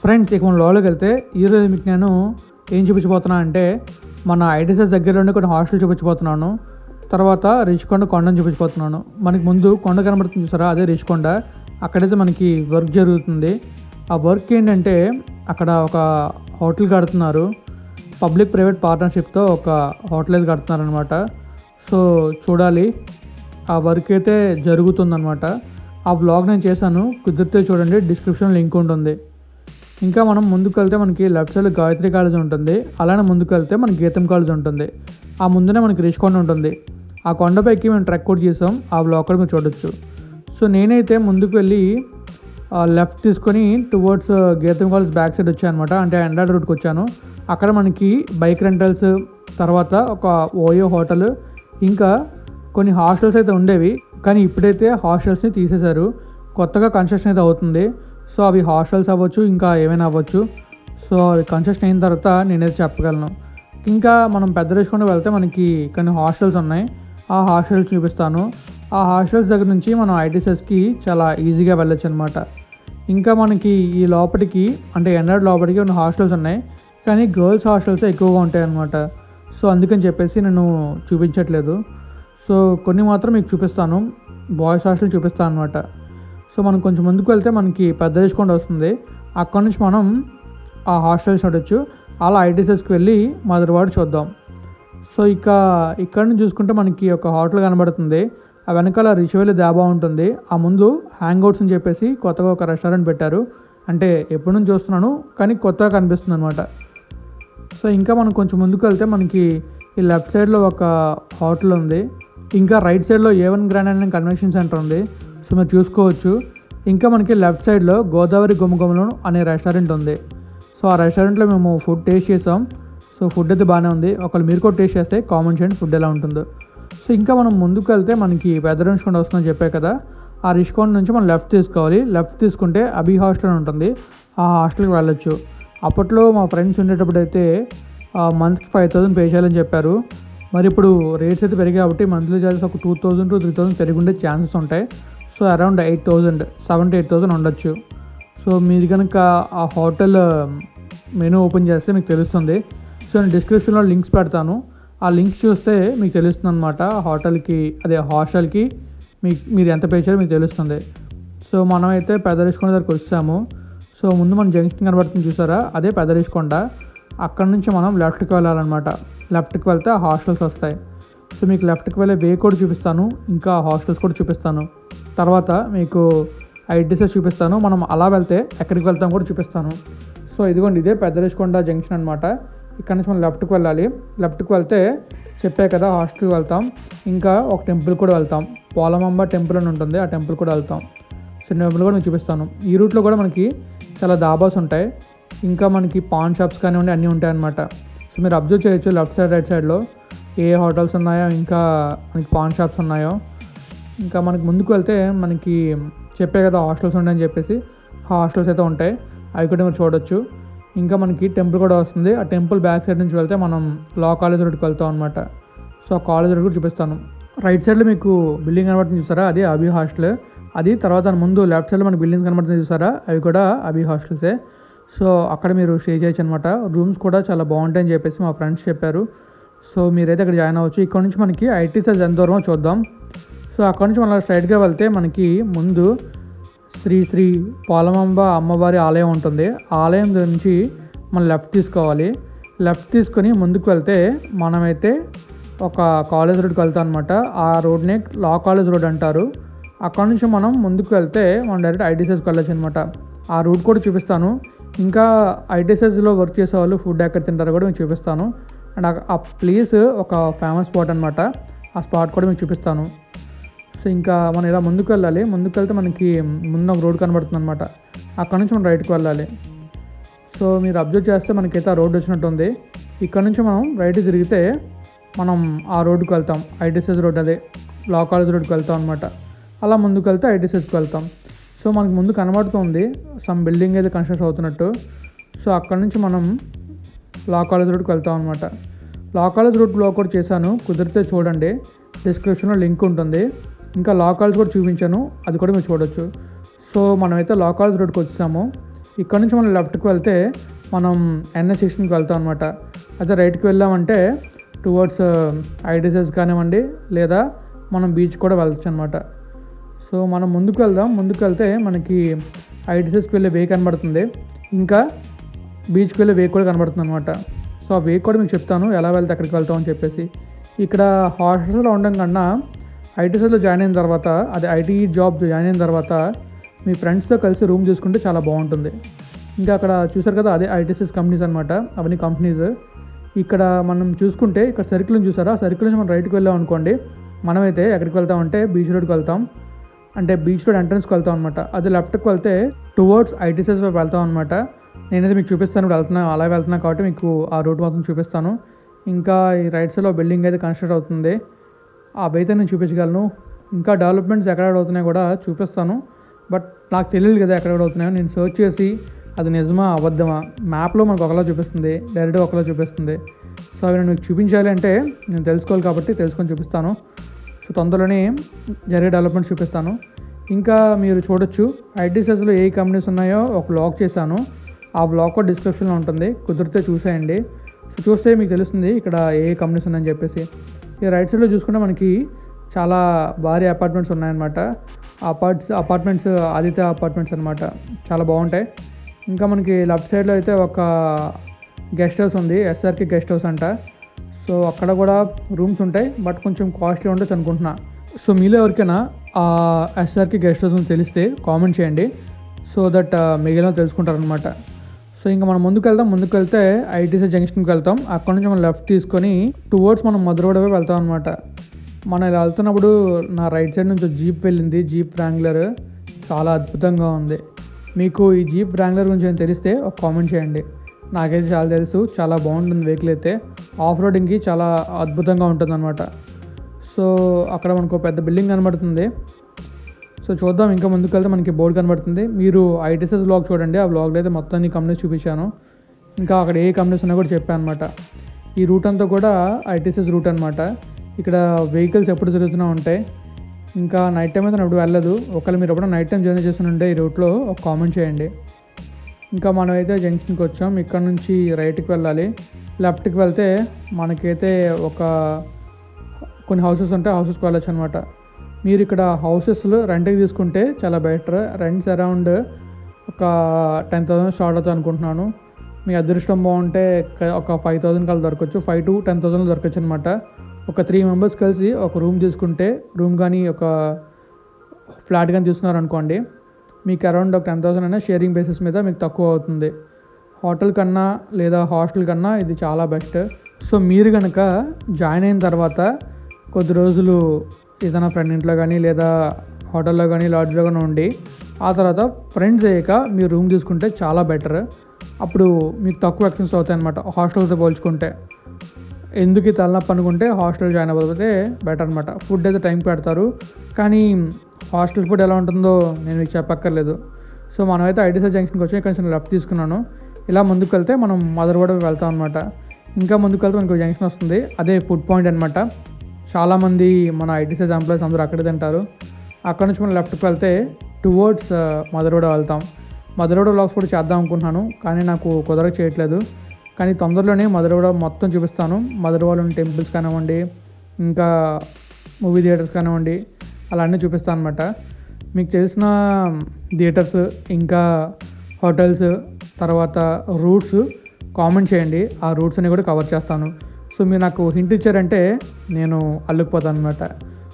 Friends ఇక మనం లోపలికి వెళ్తే ఈరోజు మీకు నేను ఏం చూపించబోతున్నా అంటే మన ఐడిసెస్ దగ్గరలోనే కొన్ని హాస్టల్ చూపించబోతున్నాను. తర్వాత రిషికొండ కొండను చూపించబోతున్నాను. మనకి ముందు కొండ కనబడుతుంది చూసారా? అదే రిషికొండ అక్కడైతే మనకి వర్క్ జరుగుతుంది. ఆ వర్క్ ఏంటంటే అక్కడ ఒక హోటల్ కడుతున్నారు. పబ్లిక్ ప్రైవేట్ పార్ట్నర్షిప్తో ఒక హోటల్ అయితే కడుతున్నారు అనమాట సో చూడాలి. ఆ వర్క్ అయితే జరుగుతుందనమాట ఆ వ్లాగ్ నేను చేశాను. కుదిరితే చూడండి. డిస్క్రిప్షన్ లింక్ ఉంటుంది. ఇంకా మనం ముందుకు వెళ్తే మనకి లెఫ్ట్ సైడ్ గాయత్రి కాలేజ్ ఉంటుంది. అలానే ముందుకు వెళ్తే మనకి గీతం కాలేజ్ ఉంటుంది. ఆ ముందునే మనకి రిష్కొండ ఉంటుంది. ఆ కొండపైకి మేము ట్రెక్ కూడా చేసాం. ఆ బ్లాక్ కూడా మీరు చూడొచ్చు. సో నేనైతే ముందుకు వెళ్ళి లెఫ్ట్ తీసుకొని టువర్డ్స్ గీతం కాలేజ్ బ్యాక్ సైడ్ వచ్చాను అనమాట అంటే ఎండాడ్ రూట్కి వచ్చాను. అక్కడ మనకి బైక్ రెంటల్స్ తర్వాత ఒక ఓయో హోటల్ ఇంకా కొన్ని హాస్టల్స్ అయితే ఉండేవి. కానీ ఇప్పుడైతే హాస్టల్స్ని తీసేశారు. కొత్తగా కన్స్ట్రక్షన్ అయితే అవుతుంది. సో అవి హాస్టల్స్ అవ్వచ్చు ఇంకా ఏమైనా అవ్వచ్చు. సో అది కన్సెషన్ అయిన తర్వాత నేనైతే చెప్పగలను. ఇంకా మనం పెద్ద రేసుకుంటూ వెళ్తే మనకి కొన్ని హాస్టల్స్ ఉన్నాయి. ఆ హాస్టల్స్ చూపిస్తాను. ఆ హాస్టల్స్ దగ్గర నుంచి మనం ఐటీసెస్కి చాలా ఈజీగా వెళ్ళొచ్చు అనమాట ఇంకా మనకి ఈ లోపలికి అంటే ఎండాడ్ లోపలికి ఉన్న హాస్టల్స్ ఉన్నాయి. కానీ గర్ల్స్ హాస్టల్స్ ఎక్కువగా ఉంటాయి అన్నమాట. సో అందుకని చెప్పేసి నేను చూపించట్లేదు. సో కొన్ని మాత్రం మీకు చూపిస్తాను. బాయ్స్ హాస్టల్ చూపిస్తాను అనమాట సో మనం కొంచెం ముందుకు వెళ్తే మనకి పెద్ద రేసుకొండ వస్తుంది. అక్కడ నుంచి మనం ఆ హాస్టల్స్ ఉండొచ్చు అలా ఐటీసెస్కి వెళ్ళి మధురవాడ చూద్దాం. సో ఇక ఇక్కడ నుంచి చూసుకుంటే మనకి ఒక హోటల్ కనబడుతుంది. ఆ వెనకాల రిషివెల్లి దాబా ఉంటుంది. ఆ ముందు హ్యాంగ్ అవుట్స్ అని చెప్పేసి కొత్తగా ఒక రెస్టారెంట్ పెట్టారు. అంటే ఎప్పటి నుంచి చూస్తున్నాను కానీ కొత్తగా కనిపిస్తుంది అనమాట సో ఇంకా మనం కొంచెం ముందుకు వెళ్తే మనకి ఈ లెఫ్ట్ సైడ్లో ఒక హోటల్ ఉంది. ఇంకా రైట్ సైడ్లో A one grand and convention centre ఉంది. సో మీరు చూసుకోవచ్చు. ఇంకా మనకి లెఫ్ట్ సైడ్లో గోదావరి గుమ్మగుమ్మలం అనే రెస్టారెంట్ ఉంది. సో ఆ రెస్టారెంట్లో మేము ఫుడ్ టేస్ట్ చేసాం. సో ఫుడ్ అయితే బాగానే ఉంది. ఒకవేళ మీరు కూడా టేస్ట్ చేస్తే కామెంట్ చేయండి ఫుడ్ ఎలా ఉంటుందో. సో ఇంకా మనం ముందుకు వెళ్తే మనకి పెద్ద రిష్కొండ వస్తుందని చెప్పే కదా ఆ రిష్కొండ నుంచి మనం లెఫ్ట్ తీసుకోవాలి. లెఫ్ట్ తీసుకుంటే అభి హాస్టల్ అని ఉంటుంది. ఆ హాస్టల్కి వెళ్ళొచ్చు. అప్పట్లో మా ఫ్రెండ్స్ ఉండేటప్పుడు అయితే మంత్కి ఫైవ్ థౌసండ్ పే చేయాలని చెప్పారు. మరి ఇప్పుడు రేట్స్ అయితే పెరిగాయి కాబట్టి మంత్లీ చార్జెస్ ఒక two thousand to three thousand పెరిగి ఉండే ఛాన్సెస్ ఉంటాయి. So around eight thousand seven to eight thousand ఉండొచ్చు. సో మీరు కనుక ఆ హోటల్ మెనూ ఓపెన్ చేస్తే మీకు తెలుస్తుంది. సో నేను డిస్క్రిప్షన్లో లింక్స్ పెడతాను. ఆ లింక్స్ చూస్తే మీకు తెలుస్తుంది అనమాట హోటల్కి అదే హాస్టల్కి మీకు మీరు ఎంత పే చేయాలో మీకు తెలుస్తుంది. సో మనమైతే పెదరిష్కొండ దగ్గరకు వచ్చాము. సో ముందు మన జంక్షన్ కనబడుతుంది చూసారా? అదే పెదరేసుకొండ అక్కడ నుంచి మనం లెఫ్ట్కి వెళ్ళాలన్నమాట. లెఫ్ట్కి వెళ్తే ఆ హాస్టల్స్ వస్తాయి. సో మీకు లెఫ్ట్కి వెళ్ళే వే కూడా చూపిస్తాను. ఇంకా హాస్టల్స్ కూడా చూపిస్తాను. తర్వాత మీకు ఐటీసెస్ చూపిస్తాను. మనం అలా వెళ్తే ఎక్కడికి వెళ్తాం కూడా చూపిస్తాను. సో ఇదిగోండి ఇదే పెద్దరేషకొండ జంక్షన్ అనమాట ఇక్కడ నుంచి మనం లెఫ్ట్కి వెళ్ళాలి. లెఫ్ట్కి వెళ్తే చెప్పే కదా హాస్టల్కి వెళ్తాం. ఇంకా ఒక టెంపుల్ కూడా వెళ్తాం. పోలమంబ టెంపుల్ అని ఉంటుంది. ఆ టెంపుల్ కూడా వెళ్తాం. సో టెంపుల్ కూడా మీకు చూపిస్తాను. ఈ రూట్లో కూడా మనకి చాలా దాబాస్ ఉంటాయి. ఇంకా మనకి పాన్ షాప్స్ కానివ్వండి అన్నీ ఉంటాయన్నమాట సో మీరు అబ్జర్వ్ చేయొచ్చు లెఫ్ట్ సైడ్ రైట్ సైడ్లో ఏ హోటల్స్ ఉన్నాయో ఇంకా మనకి పాన్ షాప్స్ ఉన్నాయో. ఇంకా మనకి ముందుకు వెళ్తే మనకి చెప్పే కదా హాస్టల్స్ ఉన్నాయని చెప్పేసి హాస్టల్స్ అయితే ఉంటాయి. అవి కూడా మీరు చూడొచ్చు. ఇంకా మనకి టెంపుల్ కూడా వస్తుంది. ఆ టెంపుల్ బ్యాక్ సైడ్ నుంచి వెళ్తే మనం లా కాలేజ్ రోడ్కి వెళ్తాం అనమాట సో ఆ కాలేజ్ రోడ్ కూడా చూపిస్తాను. రైట్ సైడ్లో మీకు బిల్డింగ్ కనబడుతుంది చూసారా? అది అభి హాస్టల్. అది తర్వాత దాని ముందు లెఫ్ట్ సైడ్లో మనకి బిల్డింగ్స్ కనబడుతుంది చూసారా? అవి కూడా అభి హాస్టల్సే. సో అక్కడ మీరు స్టే చేయొచ్చు అనమాట రూమ్స్ కూడా చాలా బాగుంటాయని చెప్పేసి మా ఫ్రెండ్స్ చెప్పారు. సో మీరైతే అక్కడ జాయిన్ అవ్వచ్చు. ఇక్కడ నుంచి మనకి ఐటీ సైజ్ ఎంత దూరమో చూద్దాం. సో అక్కడ నుంచి మనం స్ట్రైట్గా వెళ్తే మనకి ముందు శ్రీ శ్రీ పోలమాంబ అమ్మవారి ఆలయం ఉంటుంది. ఆలయం నుంచి మనం లెఫ్ట్ తీసుకోవాలి. లెఫ్ట్ తీసుకొని ముందుకు వెళ్తే మనమైతే ఒక కాలేజ్ రోడ్కి వెళ్తాం అనమాట ఆ రోడ్నే లా కాలేజ్ రోడ్ అంటారు. అక్కడ నుంచి మనం ముందుకు వెళ్తే మనం డైరెక్ట్ ఐటీసీఎస్కి వెళ్ళచ్చు అనమాట ఆ రూట్ కూడా చూపిస్తాను. ఇంకా ఐటీసీఎస్లో వర్క్ చేసే వాళ్ళు ఫుడ్ ఎక్కడ తింటారో కూడా మీకు చూపిస్తాను. అండ్ ఆ ప్లేస్ ఒక ఫేమస్ స్పాట్ అనమాట ఆ స్పాట్ కూడా మీకు చూపిస్తాను. సో ఇంకా మనం ఇలా ముందుకు వెళ్ళాలి? ముందుకు వెళ్తే మనకి ముందు ఒక రోడ్ కనబడుతుంది అనమాట అక్కడ నుంచి మనం రైట్కి వెళ్ళాలి. సో మీరు అబ్జర్వ్ చేస్తే మనకైతే ఆ రోడ్డు వచ్చినట్టు ఉంది ఇక్కడ నుంచి మనం రైట్ తిరిగితే మనం ఆ రోడ్డుకి వెళ్తాం. ఐటీసీఎస్ రోడ్ అదే లా కాలేజ్ రోడ్కి వెళ్తాం అనమాట అలా ముందుకు వెళ్తే ఐటీసీఎస్కి వెళ్తాం. సో మనకు ముందు కనబడుతుంది. సమ్ బిల్డింగ్ అయితే కన్స్ట్రక్షన్ అవుతున్నట్టు. సో అక్కడ నుంచి మనం లా కాలేజ్ రోడ్కి వెళ్తాం అనమాట లా కాలేజ్ రోడ్ బ్లాగ్ కూడా చేశాను. కుదిరితే చూడండి. డిస్క్రిప్షన్లో లింక్ ఉంటుంది. ఇంకా లా కూడా చూపించాను. అది కూడా మీరు చూడొచ్చు. సో మనమైతే లా రోడ్కి వచ్చాము. ఇక్కడ నుంచి మనం లెఫ్ట్కి వెళ్తే మనం ఎన్ఎస్ సిక్స్టీన్కి వెళ్తాం అనమాట అదే రైట్కి వెళ్ళామంటే టువర్డ్స్ ఐడిసెస్ uh, కానివ్వండి లేదా మనం బీచ్ కూడా వెళ్ళచ్చు అనమాట సో మనం ముందుకు వెళ్దాం. ముందుకు వెళ్తే మనకి ఐడిసెస్కి వెళ్ళే వే కనబడుతుంది. ఇంకా బీచ్కి వెళ్ళే వే కూడా కనబడుతుంది అనమాట సో ఆ వే కూడా మీకు చెప్తాను. ఎలా వెళ్తే అక్కడికి వెళ్తామని చెప్పేసి. ఇక్కడ హాస్టల్లో ఉండడం కన్నా ఐటీసీలో జాయిన్ అయిన తర్వాత అది ఐటీ జాబ్ జాయిన్ అయిన తర్వాత మీ ఫ్రెండ్స్తో కలిసి రూమ్ చూసుకుంటే చాలా బాగుంటుంది. ఇంకా అక్కడ చూసారు కదా అదే ఐటీసీస్ కంపెనీస్ అనమాట అవన్నీ కంపెనీస్. ఇక్కడ మనం చూసుకుంటే ఇక్కడ సర్కిల్ చూసారా? సర్కిల్ నుంచి మనం రైట్కి వెళ్ళాం అనుకోండి మనమైతే ఎక్కడికి వెళ్తామంటే బీచ్ రోడ్కి వెళ్తాం. అంటే బీచ్ రోడ్ ఎంట్రన్స్కి వెళ్తాం అనమాట అది లెఫ్ట్కి వెళ్తే టువర్డ్స్ ఐటీసీస్ వైపు వెళ్తాం అనమాట నేనైతే మీకు చూపిస్తాను ఇప్పుడు వెళ్తున్నాను అలా వెళ్తున్నా కాబట్టి మీకు ఆ రూట్ మొత్తం చూపిస్తాను. ఇంకా ఈ రైట్ సైడ్లో బిల్డింగ్ అయితే కన్స్ట్రక్ట్ అవుతుంది. ఆ బైతే నేను చూపించగలను. ఇంకా డెవలప్మెంట్స్ ఎక్కడ అవుతున్నాయో కూడా చూపిస్తాను. బట్ నాకు తెలియదు కదా ఎక్కడ అవుతున్నాయో. నేను సెర్చ్ చేసి అది నిజమా అబద్ధమా? మ్యాప్లో మనకు ఒకలా చూపిస్తుంది. డైరెక్ట్గా ఒకలా చూపిస్తుంది. సో అవి నేను మీకు చూపించాలి అంటే నేను తెలుసుకోవాలి కాబట్టి తెలుసుకొని చూపిస్తాను. సో తొందరలోనే జరిగే డెవలప్మెంట్స్ చూపిస్తాను. ఇంకా మీరు చూడొచ్చు ఐటీసెస్లో ఏ కంపెనీస్ ఉన్నాయో ఒక బ్లాగ్ చేశాను. ఆ బ్లాగ్ కూడా డిస్క్రిప్షన్లో ఉంటుంది. కుదిరితే చూసేయండి. సో చూస్తే మీకు తెలుస్తుంది ఇక్కడ ఏ కంపెనీస్ ఉన్నాయని చెప్పేసి. ఈ రైట్ సైడ్లో చూసుకుంటే మనకి చాలా భారీ అపార్ట్మెంట్స్ ఉన్నాయన్నమాట. అపార్ట్స్ అపార్ట్మెంట్స్ ఆదిత్య అపార్ట్మెంట్స్ అనమాట చాలా బాగుంటాయి. ఇంకా మనకి లెఫ్ట్ సైడ్లో అయితే ఒక గెస్ట్ హౌస్ ఉంది ఎస్ఆర్కి గెస్ట్ హౌస్ అంట. సో అక్కడ కూడా రూమ్స్ ఉంటాయి బట్ కొంచెం కాస్ట్లీ ఉండొచ్చు అనుకుంటున్నా. సో మీలో ఎవరికైనా ఆ ఎస్ఆర్కి గెస్ట్ హౌస్ అని తెలిస్తే కామెంట్ చేయండి. సో దట్ మిగిలిన తెలుసుకుంటారనమాట సో ఇంకా మనం ముందుకు వెళ్తాం ముందుకు వెళ్తే ఐటీసీ జంక్షన్కి వెళ్తాం. అక్కడ నుంచి మనం లెఫ్ట్ తీసుకొని టువర్డ్స్ మనం మధురవాడ వెళ్తాం అనమాట మనం ఇలా వెళ్తున్నప్పుడు నా రైట్ సైడ్ నుంచి జీప్ వెళ్ళింది. జీప్ ర్యాంగ్లర్ చాలా అద్భుతంగా ఉంది. మీకు ఈ జీప్ ర్యాంగ్లర్ గురించి ఏమైనా తెలిస్తే ఒక కామెంట్ చేయండి. నాకైతే చాలా తెలుసు. చాలా బాగుంటుంది వెహికల్ అయితే. ఆఫ్ రోడింగ్కి చాలా అద్భుతంగా ఉంటుందన్నమాట. సో అక్కడ మనకు ఒక పెద్ద బిల్డింగ్ కనబడుతుంది. సో చూద్దాం ఇంకా ముందుకు వెళ్తే మనకి బోర్డు కనబడుతుంది. మీరు ఐటీసెస్ బ్లాగ్ చూడండి. ఆ బ్లాగ్లో అయితే మొత్తాన్ని కంపెనీస్ చూపించాను. ఇంకా అక్కడ ఏ కంపెనీస్ ఉన్నా కూడా చెప్పాను అనమాట ఈ రూట్ అంతా కూడా ఐటీసెస్ రూట్ అనమాట ఇక్కడ వెహికల్స్ ఎప్పుడు తిరుగుతూనే ఉంటాయి. ఇంకా నైట్ టైం అయితే నేను ఎప్పుడు వెళ్ళదు. ఒకవేళ మీరు ఎప్పుడైనా నైట్ టైం జర్నీ చేస్తుంటే ఈ రూట్లో ఒక కామెంట్ చేయండి. ఇంకా మనం అయితే జంక్షన్కి వచ్చాం. ఇక్కడ నుంచి రైట్కి వెళ్ళాలి. లెఫ్ట్కి వెళ్తే మనకైతే ఒక కొన్ని హౌసెస్ ఉంటాయి హౌసెస్కి వెళ్ళొచ్చు అనమాట మీరు ఇక్కడ హౌసెస్లో రెంట్కి తీసుకుంటే చాలా బెటర్. రెంట్స్ అరౌండ్ ఒక టెన్ థౌసండ్ స్టార్ట్ అవుతుంది అనుకుంటున్నాను. మీ అదృష్టం బాగుంటే ఒక ఫైవ్ థౌసండ్ కల్లా దొరకచ్చు. ఫైవ్ టు టెన్ థౌసండ్ దొరకచ్చు అనమాట ఒక త్రీ మెంబర్స్ కలిసి ఒక రూమ్ తీసుకుంటే రూమ్ కానీ ఒక ఫ్లాట్ కానీ తీసుకున్నారు అనుకోండి మీకు అరౌండ్ ఒక టెన్ థౌసండ్ అయినా షేరింగ్ బేసిస్ మీద మీకు తక్కువ అవుతుంది. హోటల్ కన్నా లేదా హాస్టల్ కన్నా ఇది చాలా బెస్ట్. సో మీరు కనుక జాయిన్ అయిన తర్వాత కొద్ది రోజులు ఏదైనా ఫ్రెండ్ ఇంట్లో కానీ లేదా హోటల్లో కానీ లాడ్జ్లో కానీ ఉండి ఆ తర్వాత ఫ్రెండ్స్ అయ్యాక మీరు రూమ్ తీసుకుంటే చాలా బెటర్ అప్పుడు మీకు తక్కువ ఎక్స్పెన్స్ అవుతాయి అనమాట హాస్టల్తో పోల్చుకుంటే. ఎందుకు తలనొప్పి అనుకుంటే హాస్టల్ జాయిన్ అవ్వకపోతే బెటర్ అనమాట ఫుడ్ అయితే టైం పెడతారు. కానీ హాస్టల్ ఫుడ్ ఎలా ఉంటుందో నేను మీకు చెప్పక్కర్లేదు. సో మనమైతే ఐడిసా జంక్షన్కి వచ్చి కొంచెం లెఫ్ట్ తీసుకున్నాను. ఇలా ముందుకు వెళ్తే మనం మదర్వాడ వెళ్తాం అనమాట ఇంకా ముందుకు వెళ్తే మనకు జంక్షన్ వస్తుంది. అదే ఫుడ్ పాయింట్ అనమాట చాలామంది మన ఐటీసీ ఎంప్లాయీస్ అందరూ అక్కడే తింటారు. అక్కడ నుంచి మనం లెఫ్ట్కి వెళ్తే టువర్డ్స్ మదరోడ వెళ్తాం. మదరోడ వ్లాగ్స్ కూడా చేద్దాం అనుకుంటున్నాను కానీ నాకు కుదరక చేయట్లేదు. కానీ తొందరలోనే మదరోడ మొత్తం చూపిస్తాను. మధురవాడలోని టెంపుల్స్ కానివ్వండి ఇంకా మూవీ థియేటర్స్ కానివ్వండి అలా అన్నీ చూపిస్తాను అనమాట మీకు తెలిసిన థియేటర్స్ ఇంకా హోటల్స్ తర్వాత రూట్స్ కామెంట్ చేయండి. ఆ రూట్స్ అన్ని కూడా కవర్ చేస్తాను. సో మీరు నాకు హింట్ ఇచ్చారంటే నేను అల్లుకుపోతాను అనమాట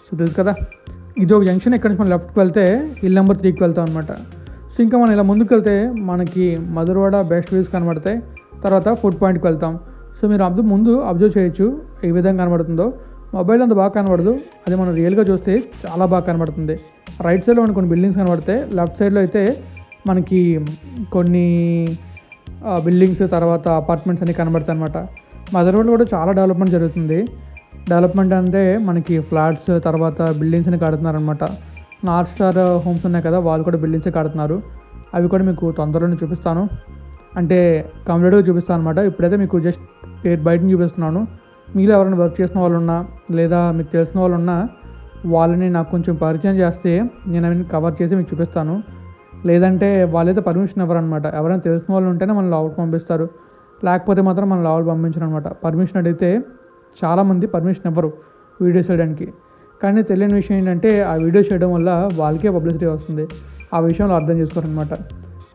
సో తెలుసు కదా ఇది ఒక జంక్షన్ ఎక్కడి నుంచి మనం లెఫ్ట్కి వెళ్తే ఇల్లు నెంబర్ త్రీకి వెళ్తాం అనమాట సో ఇంకా మనం ఇలా ముందుకు వెళ్తే మనకి మధురవాడ బెస్ట్ వ్యూస్ కనబడతాయి. తర్వాత ఫుడ్ పాయింట్కి వెళ్తాం. సో మీరు అబ్జర్వ్ ముందు అబ్జర్వ్ చేయొచ్చు ఏ విధంగా కనబడుతుందో. మొబైల్ అంత బాగా కనబడదు. అది మనం రియల్గా చూస్తే చాలా బాగా కనబడుతుంది. రైట్ సైడ్లో మనకి కొన్ని బిల్డింగ్స్ కనబడతాయి. లెఫ్ట్ సైడ్లో అయితే మనకి కొన్ని బిల్డింగ్స్ తర్వాత అపార్ట్మెంట్స్ అన్ని కనబడతాయి అనమాట మదర్వోడ్లో కూడా చాలా డెవలప్మెంట్ జరుగుతుంది. డెవలప్మెంట్ అంటే మనకి ఫ్లాట్స్ తర్వాత బిల్డింగ్స్ని కడుతున్నారనమాట నార్త్ స్టార్ హోమ్స్ ఉన్నాయి కదా వాళ్ళు కూడా బిల్డింగ్స్ కడుతున్నారు. అవి కూడా మీకు తొందరలోనే చూపిస్తాను. అంటే కంప్లీట్గా చూపిస్తాను అనమాట ఇప్పుడైతే మీకు జస్ట్ పేరు బయటని చూపిస్తున్నాను. మీలో ఎవరైనా వర్క్ చేసిన వాళ్ళు ఉన్నా లేదా మీకు తెలిసిన వాళ్ళు ఉన్నా వాళ్ళని నాకు కొంచెం పరిచయం చేస్తే నేను అవన్నీ కవర్ చేసి మీకు చూపిస్తాను. లేదంటే వాళ్ళైతే పర్మిషన్ ఇవ్వరనమాట ఎవరైనా తెలిసిన వాళ్ళు ఉంటేనే మనల్ని లోపలికి పంపిస్తారు. లేకపోతే మాత్రం మన లోపల పంపించరు అనమాట పర్మిషన్ అడిగితే చాలామంది పర్మిషన్ ఇవ్వరు వీడియోస్ చేయడానికి. కానీ తెలియని విషయం ఏంటంటే ఆ వీడియోస్ చేయడం వల్ల వాళ్ళకే పబ్లిసిటీ వస్తుంది. ఆ విషయంలో అర్థం చేసుకోరనమాట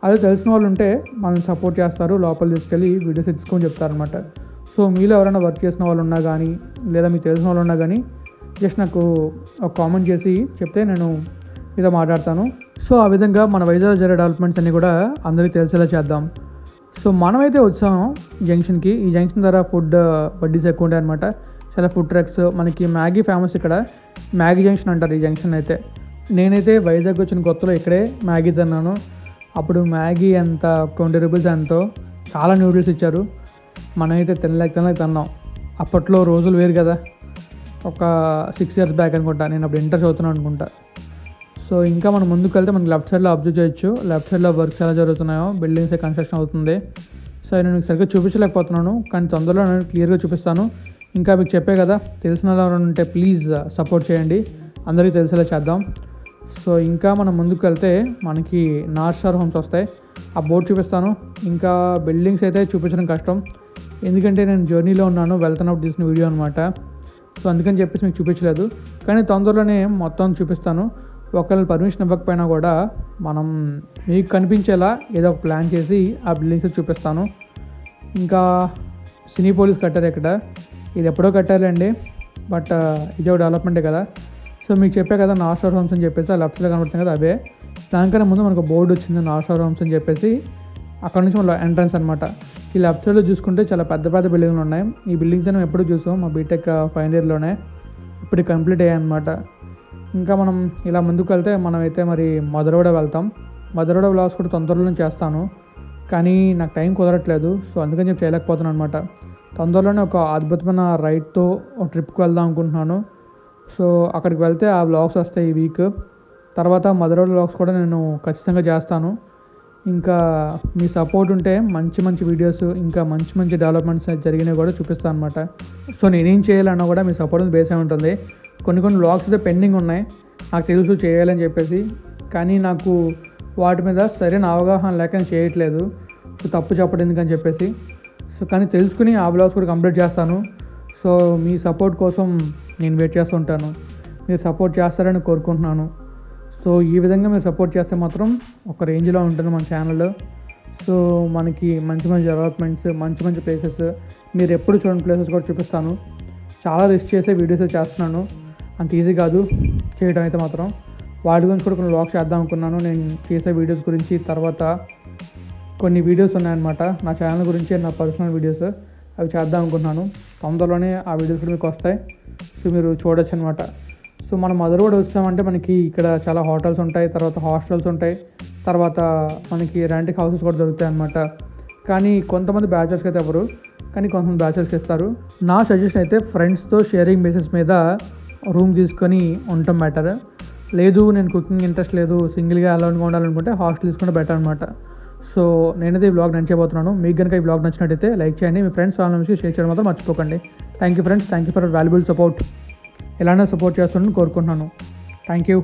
అదే తెలిసిన వాళ్ళు ఉంటే మనల్ని సపోర్ట్ చేస్తారు లోపల తీసుకెళ్ళి వీడియోస్ తీసుకొని చెప్తారనమాట సో మీలో ఎవరైనా వర్క్ చేసిన వాళ్ళు ఉన్నా కానీ లేదా మీకు తెలిసిన వాళ్ళు ఉన్నా కానీ జస్ట్ నాకు ఒక కామెంట్ చేసి చెప్తే నేను మీతో మాట్లాడతాను. సో ఆ విధంగా మన వైజాగ్ జరిగే డెవలప్మెంట్స్ అన్నీ కూడా అందరికీ తెలిసేలా చేద్దాం. సో మనమైతే వచ్చాము ఈ జంక్షన్కి. ఈ జంక్షన్ ద్వారా ఫుడ్ బడ్డీస్ ఎక్కువ ఉంటాయి అనమాట చాలా ఫుడ్ ట్రక్స్ మనకి మ్యాగీ ఫేమస్ ఇక్కడ. మ్యాగీ జంక్షన్ అంటారు ఈ జంక్షన్ అయితే. నేనైతే వైజాగ్ వచ్చిన కొత్తలో ఇక్కడే మ్యాగీ తిన్నాను. అప్పుడు మ్యాగీ ఎంత ట్వంటీ రూపీస్ ఎంతో చాలా నూడిల్స్ ఇచ్చారు. మనమైతే తినలేక తినలేక తిన్నాం. అప్పట్లో రోజులు వేరు కదా. ఒక సిక్స్ ఇయర్స్ బ్యాక్ అనుకుంటా. నేను అప్పుడు ఇంటర్ చదువుతున్నాను అనుకుంటా. సో ఇంకా మనం ముందుకు వెళ్తే మనకి లెఫ్ట్ సైడ్లో అబ్జర్వ్ చేయొచ్చు. లెఫ్ట్ సైడ్లో వర్క్స్ ఎలా జరుగుతున్నాయో బిల్డింగ్స్ కన్స్ట్రక్షన్ అవుతుంది. సో నేను సరిగ్గా చూపించలేకపోతున్నాను కానీ తొందరలో నేను క్లియర్గా చూపిస్తాను. ఇంకా మీకు చెప్పే కదా తెలిసిన ఉంటే ప్లీజ్ సపోర్ట్ uh, చేయండి. అందరికీ తెలిసేలా చేద్దాం. సో ఇంకా మనం ముందుకు వెళ్తే మనకి నార్త్ స్టార్ హోమ్స్ వస్తాయి. ఆ బోర్డు చూపిస్తాను. ఇంకా బిల్డింగ్స్ అయితే చూపించడం కష్టం. ఎందుకంటే నేను జర్నీలో ఉన్నాను వెళ్తున్నప్పుడు తీసిన వీడియో అనమాట సో అందుకని చెప్పేసి మీకు చూపించలేదు. కానీ తొందరలోనే మొత్తం చూపిస్తాను. ఒకరిని పర్మిషన్ ఇవ్వకపోయినా కూడా మనం మీకు కనిపించేలా ఏదో ఒక ప్లాన్ చేసి ఆ బిల్డింగ్స్ చూపిస్తాను. ఇంకా సినీ పోలీస్ కట్టారు ఇక్కడ. ఇది ఎప్పుడో కట్టారండి బట్ ఇదే ఒక డెవలప్మెంటే కదా. సో మీకు చెప్పే కదా నార్త్ హోమ్స్ అని చెప్పేసి ఆ లెఫ్ట్ సైడ్ కనబడుతుంది కదా అవే. దానికన్నా ముందు మనకు బోర్డు వచ్చింది నార్త్ హోమ్స్ అని చెప్పేసి అక్కడ నుంచి మన ఎంట్రన్స్ అనమాట ఈ లెఫ్ట్ సైడ్లో చూసుకుంటే చాలా పెద్ద పెద్ద బిల్డింగ్లు ఉన్నాయి. ఈ బిల్డింగ్స్ అని ఎప్పుడు చూసాం మా బీటెక్ ఫైనల్ ఇయర్లోనే ఇప్పుడు కంప్లీట్ అయ్యాయి అనమాట ఇంకా మనం ఇలా ముందుకు వెళ్తే మనమైతే మరి మధురవాడ వెళ్తాం. మధురవాడ వ్లాగ్స్ కూడా తొందరలో చేస్తాను. కానీ నాకు టైం కుదరట్లేదు. సో అందుకని చెప్పి చేయలేకపోతున్నాను అనమాట తొందరలోనే ఒక అద్భుతమైన రైడ్తో ట్రిప్కి వెళ్దాం అనుకుంటున్నాను. సో అక్కడికి వెళ్తే ఆ వ్లాగ్స్ వస్తాయి ఈ వీక్. తర్వాత మధురవాడ వ్లాగ్స్ కూడా నేను ఖచ్చితంగా చేస్తాను. ఇంకా మీ సపోర్ట్ ఉంటే మంచి మంచి వీడియోస్ ఇంకా మంచి మంచి డెవలప్మెంట్స్ జరిగినవి కూడా చూపిస్తాను అనమాట సో నేనేం చేయాలన్నా కూడా మీ సపోర్ట్ బేస్ అయి ఉంటుంది కొన్ని కొన్ని వ్లాగ్స్ అయితే పెండింగ్ ఉన్నాయి. నాకు తెలుసు చేయాలని చెప్పేసి. కానీ నాకు వాటి మీద సరైన అవగాహన లేక చేయట్లేదు. సో తప్పు చెప్పడం ఎందుకని చెప్పేసి. సో కానీ తెలుసుకుని ఆ బ్లాగ్స్ కూడా కంప్లీట్ చేస్తాను. సో మీ సపోర్ట్ కోసం నేను వెయిట్ చేస్తుంటాను మీరు సపోర్ట్ చేస్తారని కోరుకుంటున్నాను. సో ఈ విధంగా మీరు సపోర్ట్ చేస్తే మాత్రం ఒక రేంజ్లో ఉంటుంది మన ఛానల్లో సో మనకి మంచి మంచి డెవలప్మెంట్స్ మంచి మంచి ప్లేసెస్ మీరు ఎప్పుడు చూడని ప్లేసెస్ కూడా చూపిస్తాను. చాలా రిస్క్ చేసే వీడియోస్ చేస్తున్నాను. అంత ఈజీ కాదు చేయడం అయితే మాత్రం. వాటి గురించి కూడా కొన్ని వ్లాగ్స్ చేద్దాం అనుకున్నాను. నేను చేసే వీడియోస్ గురించి తర్వాత కొన్ని వీడియోస్ ఉన్నాయన్నమాట. నా ఛానల్ గురించి నా పర్సనల్ వీడియోస్ అవి చేద్దాం అనుకుంటున్నాను తొందరలోనే ఆ వీడియోస్ కూడా మీకు వస్తాయి. సో మీరు చూడొచ్చు అనమాట సో మనం మదర్ కూడా వచ్చామంటే మనకి ఇక్కడ చాలా హోటల్స్ ఉంటాయి. తర్వాత హాస్టల్స్ ఉంటాయి. తర్వాత మనకి రెంట్కి హౌసెస్ కూడా దొరుకుతాయి అనమాట కానీ కొంతమంది బ్యాచర్స్కి అయితే ఎవరు? కానీ కొంతమంది బ్యాచర్స్కి ఇస్తారు. నా సజెషన్ అయితే ఫ్రెండ్స్తో షేరింగ్ బేసిస్ మీద రూమ్ తీసుకొని ఉండటం బెటర్ లేదు నేను కుకింగ్ ఇంట్రెస్ట్ లేదు సింగిల్గా అలౌన్గా ఉండాలనుకుంటే హాస్టల్ తీసుకుంటే బెటర్ అనమాట సో నేనైతే ఈ బ్లాగ్ నచ్చబోతున్నాను మీకు కనుక ఈ బ్లాగ్ నచ్చినట్టయితే లైక్ చేయండి. మీ ఫ్రెండ్స్ వాళ్ళ నుంచి షేర్ చేయడం మాత్రం మర్చిపోకండి. Thank you friends thank you for valuable support ఇలానే సపోర్ట్ చేస్తుండని కోరుకుంటున్నాను. Thank you